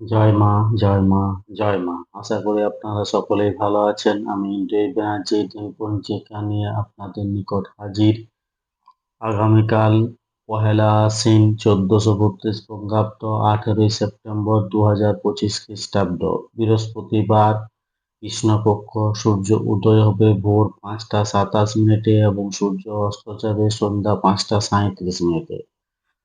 জয় মা জয় মা জয় মা। আশা করি আপনারা সকলেই ভালো আছেন। আমি দেব আপনাদের নিকট হাজির। আগামীকাল পহেলা আশ্বিন চোদ্দশো বত্রিশ বঙ্গাব্দ, আঠেরোই সেপ্টেম্বর দু হাজার পঁচিশ খ্রিস্টাব্দ। বৃহস্পতিবার কৃষ্ণপক্ষ, সূর্য উদয় হবে ভোর পাঁচটা সাতাশ মিনিটে এবং সূর্য অস্ত যাবে সন্ধ্যা পাঁচটা সাঁত্রিশ মিনিটে।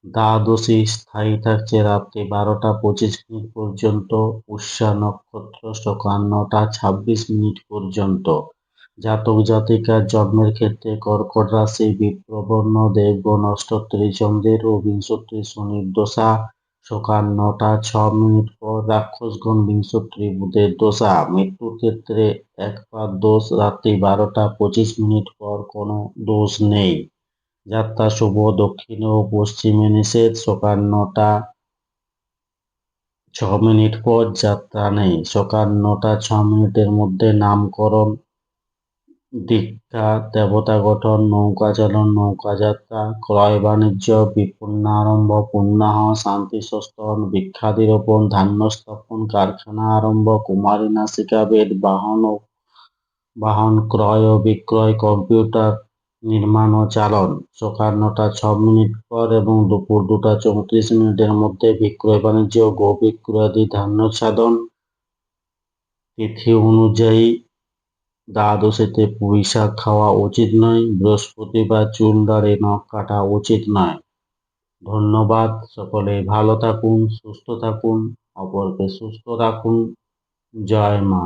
দ্বাদশী স্থায়ী থাকছে রাত্রি বারোটা পঁচিশ মিনিট পর্যন্ত, উষা নক্ষত্র সকাল নটা ছাব্বিশ মিনিট পর্যন্ত। জাতক জাতিকার জন্মের ক্ষেত্রে কর্কট রাশি, বিপ্রবর্ণ, দেবগণ অষ্টত্রী চন্দ্রের ও বিংশত্রী শনির দশা সকাল নটা ছ মিনিট পর রাক্ষসগণ বিংশত্রী বুধের দশা। মৃত্যুর ক্ষেত্রে একবার দোষ রাত্রি বারোটা পঁচিশ মিনিট পর কোনো দোষ নেই। যাত্রা শুভ, দক্ষিণে ও পশ্চিমে নিষেধ, সকাল নটা, ছ মিনিট পর যাত্রা নেই। সকাল নটা, ছ মিনিটের মধ্যে নামকরণ, দীক্ষা, দেবতা গঠন, নৌকা চালন, নৌকা যাত্রা, ক্রয় বাণিজ্য বিপন্নারম্ভ পুণ্যাহ শান্তি সস্তন বৃক্ষাদিরোপণ ধান্য স্থাপন, কারখানা আরম্ভ, কুমারী নাসিকা বেদ, বাহন ও বাহন ক্রয় ও বিক্রয়, কম্পিউটার নির্মাণ ও চালন সকাল নটা ছ মিনিট পর এবং দুপুর দুটা চৌত্রিশ মিনিটের মধ্যে বিক্রয় বাণিজ্য গো বিক্রয়াদি ধান্য সাধন। তিথি অনুযায়ী দ্বাদশীতে পুঁই শাক খাওয়া উচিত নয়, বৃহস্পতিবার চুল দাড়ি নখ কাটা উচিত নয়। ধন্যবাদ সকলে ভালো থাকুন, সুস্থ থাকুন, অপরকে সুস্থ রাখুন। জয় মা।